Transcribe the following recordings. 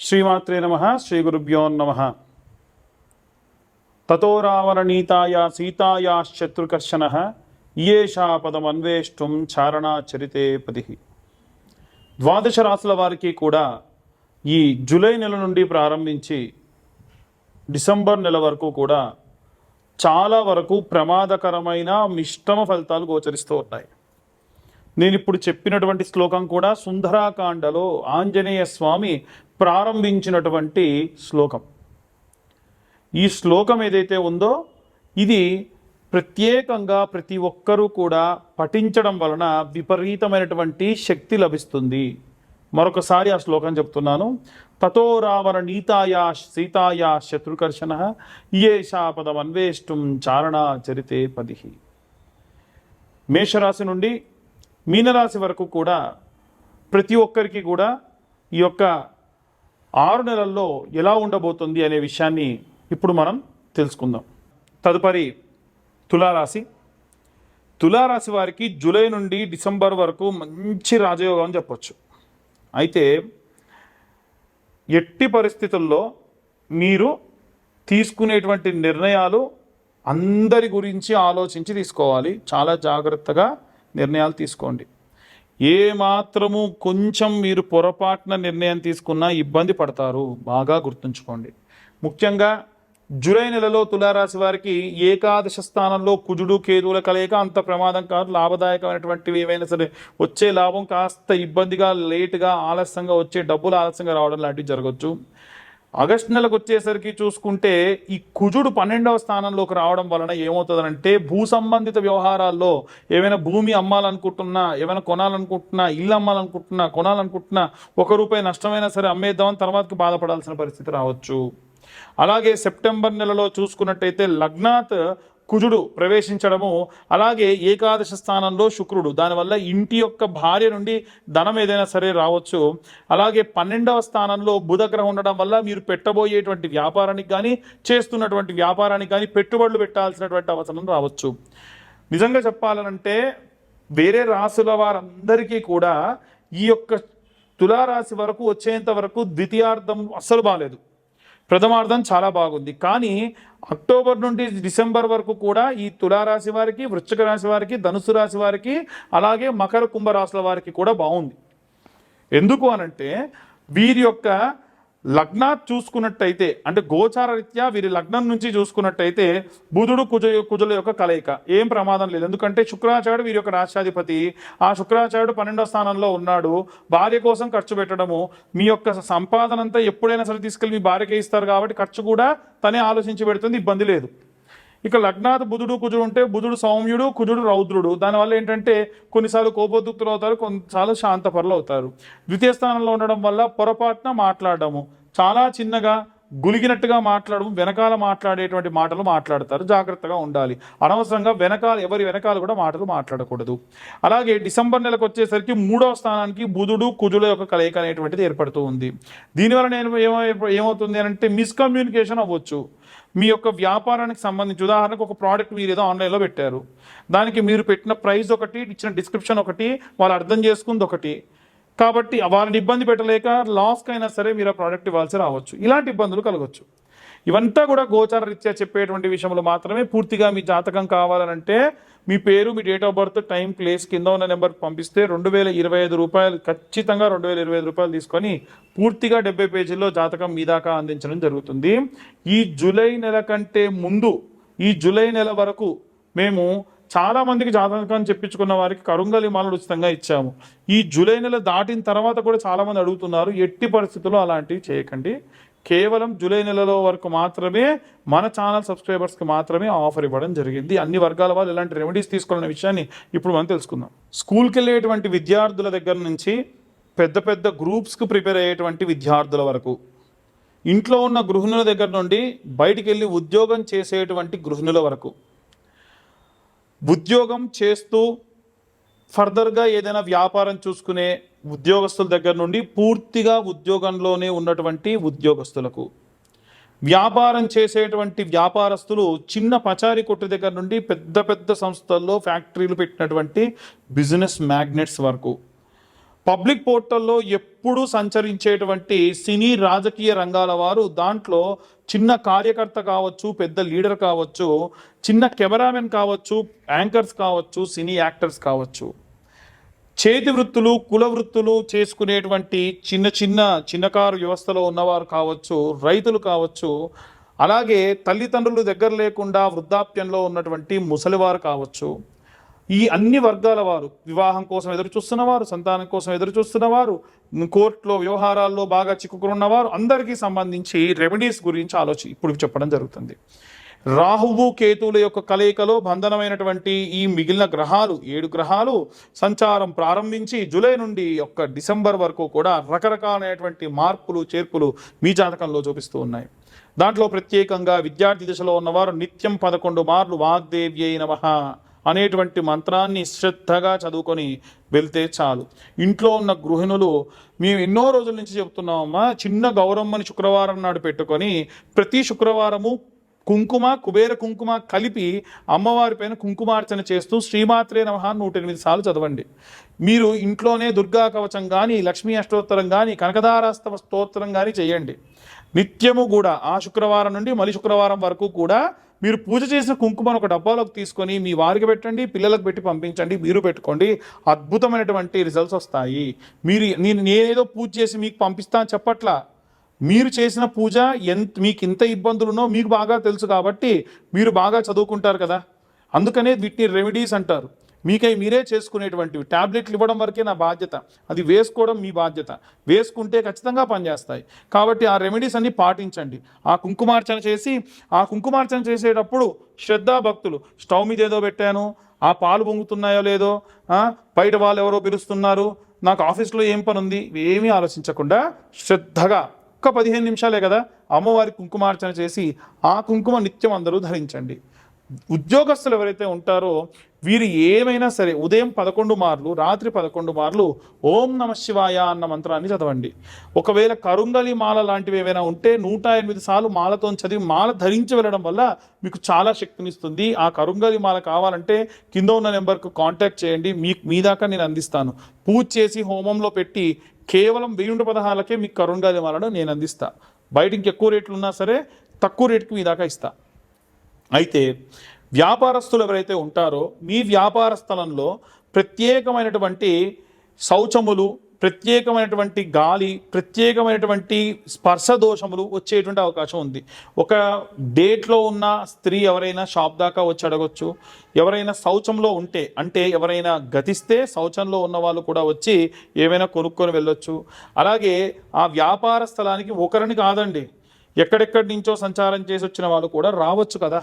శ్రీమాత్రే నమ శ్రీ గురుభ్యో నమ. తతో రావణనీతాయా సీతాయా శత్రుకర్షణ ఇయేషా పదమన్వేష్టం చారణాచరితే పది ద్వాదశ రాసుల వారికి కూడా ఈ జూలై నెల నుండి ప్రారంభించి డిసెంబర్ నెల వరకు కూడా చాలా వరకు ప్రమాదకరమైన మిష్టమ ఫలితాలు గోచరిస్తూ ఉన్నాయి. నేను ఇప్పుడు చెప్పినటువంటి శ్లోకం కూడా సుందరాకాండలో ఆంజనేయ స్వామి ప్రారంభించినటువంటి శ్లోకం. ఈ శ్లోకం ఏదైతే ఉందో ఇది ప్రత్యేకంగా ప్రతి ఒక్కరూ కూడా పఠించడం వలన విపరీతమైనటువంటి శక్తి లభిస్తుంది. మరొకసారి ఆ శ్లోకం చెప్తున్నాను. తతో రావణ నీతాయా సీతాయా శత్రుకర్షణ ఇయేషా పదమన్వేష్టం చారణ చరితే పదిహి. మేషరాశి నుండి మీనరాశి వరకు కూడా ప్రతి ఒక్కరికి కూడా ఈ యొక్క ఆరు నెలల్లో ఎలా ఉండబోతుంది అనే విషయాన్ని ఇప్పుడు మనం తెలుసుకుందాం. తదుపరి తులారాశి. తులారాశి వారికి జూలై నుండి డిసెంబర్ వరకు మంచి రాజయోగం అని చెప్పొచ్చు. అయితే ఎట్టి పరిస్థితుల్లో మీరు తీసుకునేటువంటి నిర్ణయాలు అందరి గురించి ఆలోచించి తీసుకోవాలి. చాలా జాగ్రత్తగా నిర్ణయాలు తీసుకోండి. ఏ మాత్రము కొంచెం మీరు పొరపాటున నిర్ణయం తీసుకున్నా ఇబ్బంది పడతారు. బాగా గుర్తుంచుకోండి. ముఖ్యంగా జూలై నెలలో తులారాశి వారికి ఏకాదశ స్థానంలో కుజుడు కేతువుల కలయిక అంత ప్రమాదం కాదు. లాభదాయకమైనటువంటివి ఏవైనా సరే వచ్చే లాభం కాస్త ఇబ్బందిగా లేటుగా ఆలస్యంగా వచ్చే డబ్బులు ఆలస్యంగా రావడం లాంటివి జరగచ్చు. ఆగస్టు నెలకు వచ్చేసరికి చూసుకుంటే ఈ కుజుడు పన్నెండవ స్థానంలోకి రావడం వలన ఏమవుతుందంటే భూ సంబంధిత వ్యవహారాల్లో ఏమైనా భూమి అమ్మాలనుకుంటున్నా ఏమైనా కొనాలనుకుంటున్నా ఇల్లు అమ్మాలనుకుంటున్నా కొనాలనుకుంటున్నా ఒక రూపాయి నష్టమైనా సరే అమ్మేద్దామని తర్వాతకి బాధపడాల్సిన పరిస్థితి రావచ్చు. అలాగే సెప్టెంబర్ నెలలో చూసుకున్నట్టయితే లగ్నాత్ కుజుడు ప్రవేశించడము అలాగే ఏకాదశ స్థానంలో శుక్రుడు. దానివల్ల ఇంటి యొక్క భార్య నుండి ధనం ఏదైనా సరే రావచ్చు. అలాగే పన్నెండవ స్థానంలో బుధగ్రహం ఉండడం వల్ల మీరు పెట్టబోయేటువంటి వ్యాపారానికి కానీ చేస్తున్నటువంటి వ్యాపారానికి కానీ పెట్టుబడులు పెట్టాల్సినటువంటి అవసరం రావచ్చు. నిజంగా చెప్పాలనంటే వేరే రాసుల వారందరికీ కూడా ఈ యొక్క తులారాశి వరకు వచ్చేంత వరకు ద్వితీయార్థం అస్సలు బాగాలేదు ప్రథమార్థం చాలా బాగుంది. కానీ అక్టోబర్ నుండి డిసెంబర్ వరకు కూడా ఈ తులారాశి వారికి వృశ్చిక రాశి వారికి ధనుసు రాశి వారికి అలాగే మకర కుంభ రాశుల వారికి కూడా బాగుంది. ఎందుకు అనంటే వీరి యొక్క లగ్నాత్ చూసుకున్నట్టయితే అంటే గోచారరీత్యా వీరి లగ్నం నుంచి చూసుకున్నట్టయితే బుధుడు కుజ కుజుల యొక్క కలయిక. ఏం ప్రమాదం లేదు. ఎందుకంటే శుక్రాచార్యుడు వీరి యొక్క రాష్ట్రాధిపతి. ఆ శుక్రాచార్యుడు పన్నెండో స్థానంలో ఉన్నాడు. భార్య కోసం ఖర్చు పెట్టడము. మీ యొక్క సంపాదన అంతా ఎప్పుడైనా సరే తీసుకెళ్ళి మీ భార్యకే ఇస్తారు కాబట్టి ఖర్చు కూడా తనే ఆలోచించి పెడుతుంది. ఇబ్బంది లేదు. ఇక లగ్నాథ్ బుధుడు కుజుడు ఉంటే బుధుడు సౌమ్యుడు కుజుడు రౌద్రుడు. దానివల్ల ఏంటంటే కొన్నిసార్లు కోపోద్దుక్తులు అవుతారు కొన్నిసార్లు శాంతపరులు అవుతారు. ద్వితీయ స్థానంలో ఉండడం వల్ల పొరపాటున మాట్లాడడము చాలా చిన్నగా గులిగినట్టుగా మాట్లాడడం వెనకాల మాట్లాడేటువంటి మాటలు మాట్లాడతారు. జాగ్రత్తగా ఉండాలి. అనవసరంగా వెనకాల ఎవరి వెనకాల కూడా మాటలు మాట్లాడకూడదు. అలాగే డిసెంబర్ నెలకు వచ్చేసరికి మూడవ స్థానానికి బుధుడు కుజుల యొక్క కలయిక అనేటువంటిది ఏర్పడుతూ ఉంది. దీనివల్ల నేను ఏమో ఏమవుతుంది అని అంటే మిస్కమ్యూనికేషన్ అవ్వచ్చు. మీ యొక్క వ్యాపారానికి సంబంధించి ఉదాహరణకు ఒక ప్రోడక్ట్ మీరు ఏదో ఆన్లైన్లో పెట్టారు. దానికి మీరు పెట్టిన ప్రైస్ ఒకటి ఇచ్చిన డిస్క్రిప్షన్ ఒకటి వాళ్ళు అర్థం చేసుకుంది ఒకటి. కాబట్టి వాళ్ళని ఇబ్బంది పెట్టలేక లాస్కి అయినా సరే మీరు ఆ ప్రోడక్ట్ ఇవ్వాల్సి రావచ్చు. ఇలాంటి ఇబ్బందులు కలగవచ్చు ఇవంతా కూడా గోచార రీత్యా చెప్పేటువంటి విషయంలో మాత్రమే పూర్తిగా మీ జాతకం కావాలనంటే మీ పేరు మీ date of birth time place కింద ఉన్న నెంబర్ పంపిస్తే రెండు వేల ఇరవై ఐదు రూపాయలు ఖచ్చితంగా రెండు వేల ఇరవై ఐదు రూపాయలు తీసుకొని పూర్తిగా డెబ్బై పేజీల్లో జాతకం మీ దాకా అందించడం జరుగుతుంది. ఈ జూలై నెల కంటే ముందు ఈ జూలై నెల వరకు మేము చాలా మందికి జాతకాన్ని చెప్పించుకున్న వారికి కరుంగలి మాలలు ఉచితంగా ఇచ్చాము. ఈ జూలై నెల దాటిన తర్వాత కూడా చాలామంది అడుగుతున్నారు ఎట్టి పరిస్థితుల్లో అలాంటివి చేయకండి. కేవలం జూలై నెలలో వరకు మాత్రమే మన ఛానల్ సబ్స్క్రైబర్స్కి మాత్రమే ఆఫర్ ఇవ్వడం జరిగింది. అన్ని వర్గాల వాళ్ళు ఇలాంటి రెమెడీస్ తీసుకోవాలనే విషయాన్ని ఇప్పుడు మనం తెలుసుకుందాం. స్కూల్కి వెళ్ళేటువంటి విద్యార్థుల దగ్గర నుంచి పెద్ద పెద్ద గ్రూప్స్కి ప్రిపేర్ అయ్యేటువంటి విద్యార్థుల వరకు ఇంట్లో ఉన్న గృహిణుల దగ్గర నుండి బయటికి వెళ్ళి ఉద్యోగం చేసేటువంటి గృహిణుల వరకు ఉద్యోగం చేస్తూ ఫర్దర్గా ఏదైనా వ్యాపారం చూసుకునే ఉద్యోగస్తుల దగ్గర నుండి పూర్తిగా ఉద్యోగంలోనే ఉన్నటువంటి ఉద్యోగస్తులకు వ్యాపారం చేసేటువంటి వ్యాపారస్తులు చిన్న పచారీ కొట్టు దగ్గర నుండి పెద్ద పెద్ద సంస్థల్లో ఫ్యాక్టరీలు పెట్టినటువంటి బిజినెస్ మ్యాగ్నెట్స్ వరకు పబ్లిక్ పోర్టల్లో ఎప్పుడూ సంచరించేటువంటి సినీ రాజకీయ రంగాల వారు దాంట్లో చిన్న కార్యకర్త కావచ్చు పెద్ద లీడర్ కావచ్చు చిన్న కెమెరామెన్ కావచ్చు యాంకర్స్ కావచ్చు సినీ యాక్టర్స్ కావచ్చు. చేతి వృత్తులు కుల వృత్తులు చేసుకునేటువంటి చిన్న చిన్న చిన్నకారు వ్యవస్థలో ఉన్నవారు కావచ్చు రైతులు కావచ్చు అలాగే తల్లిదండ్రులు దగ్గర లేకుండా వృద్ధాప్యంలో ఉన్నటువంటి ముసలివారు కావచ్చు. ఈ అన్ని వర్గాల వారు వివాహం కోసం ఎదురు చూస్తున్నవారు సంతానం కోసం ఎదురు చూస్తున్నవారు కోర్టులో వ్యవహారాల్లో బాగా చిక్కుకున్నవారు అందరికీ సంబంధించి రెమెడీస్ గురించి ఆలోచి ఇప్పుడు చెప్పడం జరుగుతుంది. రాహువు కేతువుల యొక్క కలయికలో బంధనమైనటువంటి ఈ మిగిలిన గ్రహాలు ఏడు గ్రహాలు సంచారం ప్రారంభించి జూలై నుండి ఒక్క డిసెంబర్ వరకు కూడా రకరకాలైనటువంటి మార్పులు చేర్పులు మీ జాతకంలో చూపిస్తూ ఉన్నాయి. దాంట్లో ప్రత్యేకంగా విద్యార్థి దశలో ఉన్నవారు నిత్యం పదకొండు మార్లు వాగ్దేవ్యై నమః అనేటువంటి మంత్రాన్ని శ్రద్ధగా చదువుకొని వెళ్తే చాలు. ఇంట్లో ఉన్న గృహిణులు మేము ఎన్నో రోజుల నుంచి చెప్తున్నామమ్మా చిన్న గౌరమ్మని శుక్రవారం నాడు పెట్టుకొని ప్రతి శుక్రవారము కుంకుమ కుబేర కుంకుమ కలిపి అమ్మవారి పైన కుంకుమార్చన చేస్తూ శ్రీమాత్రే నమ నూట ఎనిమిది సార్లు చదవండి. మీరు ఇంట్లోనే దుర్గా కవచం కానీ లక్ష్మీ అష్టోత్తరం కానీ కనకదారాస్తవ స్తోత్రం కానీ చేయండి. నిత్యము కూడా ఆ శుక్రవారం నుండి మళ్ళీ శుక్రవారం వరకు కూడా మీరు పూజ చేసిన కుంకుమను ఒక డబ్బాలోకి తీసుకొని మీ వారికి పెట్టండి పిల్లలకు పెట్టి పంపించండి మీరు పెట్టుకోండి. అద్భుతమైనటువంటి రిజల్ట్స్ వస్తాయి. మీరు నేను నేనేదో పూజ చేసి మీకు పంపిస్తా అని చెప్పట్లా. మీరు చేసిన పూజ ఎంత మీకు ఇంత ఇబ్బందులునో మీకు బాగా తెలుసు కాబట్టి మీరు బాగా చదువుకుంటారు కదా. అందుకనే వీటిని రెమెడీస్ అంటారు. మీకై మీరే చేసుకునేటువంటివి. టాబ్లెట్లు ఇవ్వడం వరకే నా బాధ్యత. అది వేసుకోవడం మీ బాధ్యత. వేసుకుంటే ఖచ్చితంగా పనిచేస్తాయి. కాబట్టి ఆ రెమెడీస్ అన్ని పాటించండి. ఆ కుంకుమార్చన చేసి ఆ కుంకుమార్చన చేసేటప్పుడు శ్రద్ధా భక్తులు. స్టవ్ మీద ఏదో పెట్టాను. ఆ పాలు పొంగుతున్నాయో లేదో బయట వాళ్ళు ఎవరో పిలుస్తున్నారు. నాకు ఆఫీస్లో ఏం పని ఉంది ఏమీ ఆలోచించకుండా శ్రద్ధగా ఒక్క పదిహేను నిమిషాలే కదా అమ్మవారి కుంకుమార్చన చేసి ఆ కుంకుమ నిత్యం అందరూ ధరించండి. ఉద్యోగస్తులు ఎవరైతే ఉంటారో వీరు ఏమైనా సరే ఉదయం పదకొండు మార్లు రాత్రి పదకొండు మార్లు ఓం నమ శివాయ అన్న మంత్రాన్ని చదవండి. ఒకవేళ కరుంగలి మాల లాంటివి ఏవైనా ఉంటే నూట ఎనిమిది సార్లు మాలతో చదివి మాల ధరించి వెళ్ళడం వల్ల మీకు చాలా శక్తినిస్తుంది. ఆ కరుంగలి మాల కావాలంటే కింద ఉన్న నెంబర్కు కాంటాక్ట్ చేయండి. మీ మీ దాకా నేను అందిస్తాను. పూజ చేసి హోమంలో పెట్టి కేవలం వెయ్యి పదహారులకే మీకు కరుంగలి మాలను నేను అందిస్తాను బయట ఇంకెక్కువ రేట్లు ఉన్నా సరే తక్కువ రేటుకి మీ దాకా ఇస్తా. అయితే వ్యాపారస్తులు ఎవరైతే ఉంటారో మీ వ్యాపార స్థలంలో ప్రత్యేకమైనటువంటి శౌచములు ప్రత్యేకమైనటువంటి గాలి ప్రత్యేకమైనటువంటి స్పర్శ దోషములు వచ్చేటువంటి అవకాశం ఉంది. ఒక డేట్లో ఉన్న స్త్రీ ఎవరైనా షాప్ దాకా వచ్చి అడగొచ్చు. ఎవరైనా శౌచంలో ఉంటే అంటే ఎవరైనా గతిస్తే శౌచంలో ఉన్న వాళ్ళు కూడా వచ్చి ఏమైనా కొనుక్కొని వెళ్ళొచ్చు. అలాగే ఆ వ్యాపార స్థలానికి ఒకరిని కాదండి ఎక్కడెక్కడి నుంచో సంచారం చేసి వచ్చిన వాళ్ళు కూడా రావచ్చు కదా.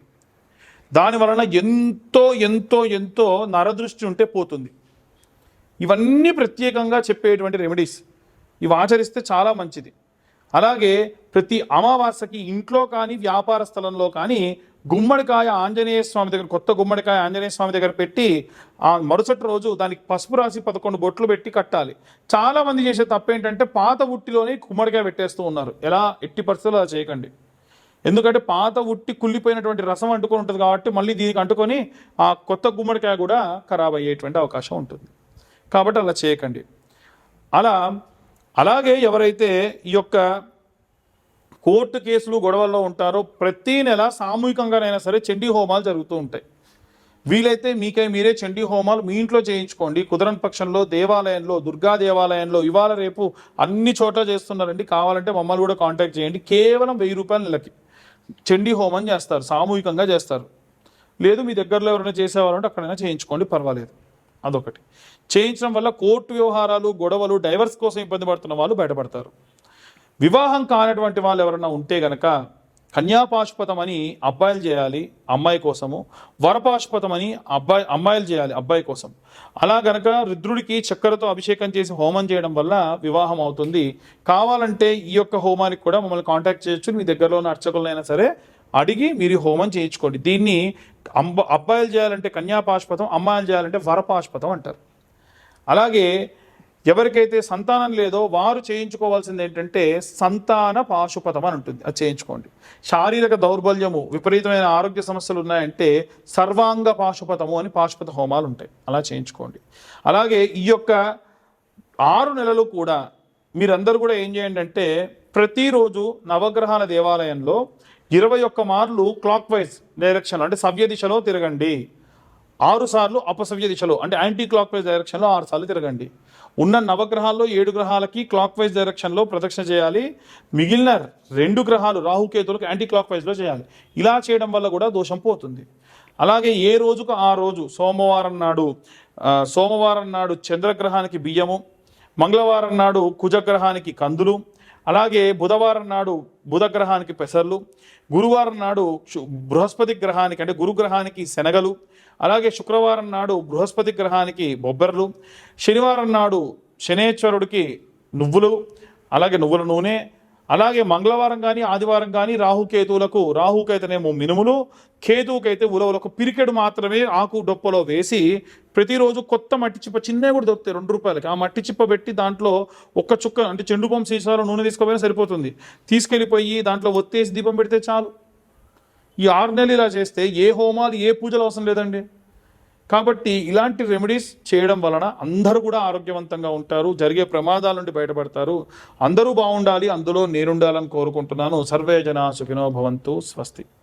దాని వలన ఎంతో ఎంతో ఎంతో నరదృష్టి ఉంటే పోతుంది. ఇవన్నీ ప్రత్యేకంగా చెప్పేటువంటి రెమెడీస్ ఇవి ఆచరిస్తే చాలా మంచిది. అలాగే ప్రతి అమావాస్యకి ఇంట్లో కానీ వ్యాపార స్థలంలో కానీ గుమ్మడికాయ ఆంజనేయ స్వామి దగ్గర కొత్త గుమ్మడికాయ ఆంజనేయ స్వామి దగ్గర పెట్టి ఆ మరుసటి రోజు దానికి పసుపు రాసి పదకొండు బొట్లు పెట్టి కట్టాలి. చాలామంది చేసే తప్పేంటంటే పాత ఉట్టిలోనే గుమ్మడికాయ పెట్టేస్తూ ఉన్నారు. ఎలా? ఎట్టి పరిస్థితుల్లో అలా చేయకండి. ఎందుకంటే పాత ఉట్టి కుళ్ళిపోయినటువంటి రసం అంటుకొని ఉంటుంది కాబట్టి మళ్ళీ దీనికి అంటుకొని ఆ కొత్త గుమ్మడికాయ కూడా ఖరాబ్ అయ్యేటువంటి అవకాశం ఉంటుంది. కాబట్టి అలా చేయకండి. అలా అలాగే ఎవరైతే ఈ యొక్క కోర్టు కేసులు గొడవల్లో ఉంటారో ప్రతి నెల సామూహికంగానైనా సరే చండీ హోమాలు జరుగుతూ ఉంటాయి. వీలైతే మీకై మీరే చండీ హోమాలు మీ ఇంట్లో చేయించుకోండి. కుదరని పక్షంలో దేవాలయంలో దుర్గా దేవాలయంలో ఇవాళ రేపు అన్ని చోట్ల చేస్తున్నారండి. కావాలంటే మమ్మల్ని కూడా కాంటాక్ట్ చేయండి. కేవలం వెయ్యి రూపాయల నెలకి. చండీ హోమం చేస్తారు సామూహికంగా చేస్తారు. లేదు మీ దగ్గరలో ఎవరైనా చేసేవారంటే అక్కడైనా చేయించుకోండి పర్వాలేదు. అదొకటి. చేయించడం వల్ల కోర్టు వ్యవహారాలు గొడవలు డైవర్స్ కోసం ఇబ్బంది పడుతున్న వాళ్ళు బయటపడతారు. వివాహం కానటువంటి వాళ్ళు ఎవరైనా ఉంటే గనక కన్యాపాశుపతం అని అబ్బాయిలు చేయాలి అమ్మాయి కోసము. వరపాశుపతం అని అబ్బాయి అమ్మాయిలు చేయాలి అబ్బాయి కోసం. అలా గనక రుద్రుడికి చక్కెరతో అభిషేకం చేసి హోమం చేయడం వల్ల వివాహం అవుతుంది. కావాలంటే ఈ యొక్క హోమానికి కూడా మమ్మల్ని కాంటాక్ట్ చేయొచ్చు. మీ దగ్గరలో ఉన్న అర్చకులైనా సరే అడిగి మీరు హోమం చేయించుకోండి. దీన్ని అంబ అబ్బాయిలు చేయాలంటే కన్యాపాశుపతం అమ్మాయిలు చేయాలంటే వరపాశుపతం అంటారు. అలాగే ఎవరికైతే సంతానం లేదో వారు చేయించుకోవాల్సింది ఏంటంటే సంతాన పాశుపతం అని ఉంటుంది. అది చేయించుకోండి. శారీరక దౌర్బల్యము విపరీతమైన ఆరోగ్య సమస్యలు ఉన్నాయంటే సర్వాంగ పాశుపతము అని పాశుపత హోమాలు ఉంటాయి. అలా చేయించుకోండి. అలాగే ఈ యొక్క ఆరు నెలలు కూడా మీరందరూ కూడా ఏం చేయండి అంటే ప్రతిరోజు నవగ్రహాల దేవాలయంలో ఇరవై ఒక్క మార్లు క్లాక్ వైజ్ డైరెక్షన్లో అంటే సవ్య దిశలో తిరగండి. ఆరు సార్లు అపసవ్య దిశలో అంటే యాంటీ క్లాక్ వైజ్ డైరెక్షన్లో ఆరు సార్లు తిరగండి. ఉన్న నవగ్రహాల్లో ఏడు గ్రహాలకి క్లాక్ వైజ్ డైరెక్షన్లో ప్రదక్షిణ చేయాలి. మిగిలిన రెండు గ్రహాలు రాహుకేతులకు యాంటీ క్లాక్ వైజ్లో చేయాలి. ఇలా చేయడం వల్ల కూడా దోషం పోతుంది. అలాగే ఏ రోజుకు ఆ రోజు? సోమవారం నాడు సోమవారం నాడు చంద్రగ్రహానికి బియ్యము మంగళవారం నాడు కుజగ్రహానికి కందులు అలాగే బుధవారం నాడు బుధగ్రహానికి పెసర్లు గురువారం నాడు బృహస్పతి గ్రహానికి అంటే గురుగ్రహానికి శనగలు అలాగే శుక్రవారం నాడు బృహస్పతి గ్రహానికి బొబ్బర్లు శనివారం నాడు శనేశ్వరుడికి నువ్వులు అలాగే నువ్వుల నూనె అలాగే మంగళవారం కానీ ఆదివారం కానీ రాహుకేతువులకు రాహుకైతేనేమో మినుములు కేతువుకైతే ఉలవలకు పిరికెడు మాత్రమే ఆకు డొప్పలో వేసి ప్రతిరోజు కొత్త మట్టి చిప్ప చిన్నవి కూడా దొరుకుతాయి రెండు రూపాయలకి. ఆ మట్టి చిప్ప పెట్టి దాంట్లో ఒక్క చుక్క అంటే చెండు సీసాలో నూనె తీసుకుపోయినా సరిపోతుంది. తీసుకెళ్ళిపోయి దాంట్లో ఒత్తేసి దీపం పెడితే చాలు. ఈ ఆరు నెలలు ఇలా చేస్తే ఏ హోమాలు ఏ పూజలు అవసరం లేదండి. కాబట్టి ఇలాంటి రెమెడీస్ చేయడం వలన అందరూ కూడా ఆరోగ్యవంతంగా ఉంటారు జరిగే ప్రమాదాల నుండి బయటపడతారు. అందరూ బాగుండాలి అందులో నేనుండాలని కోరుకుంటున్నాను. సర్వే జన సుఖినో భవంతు స్వస్తి.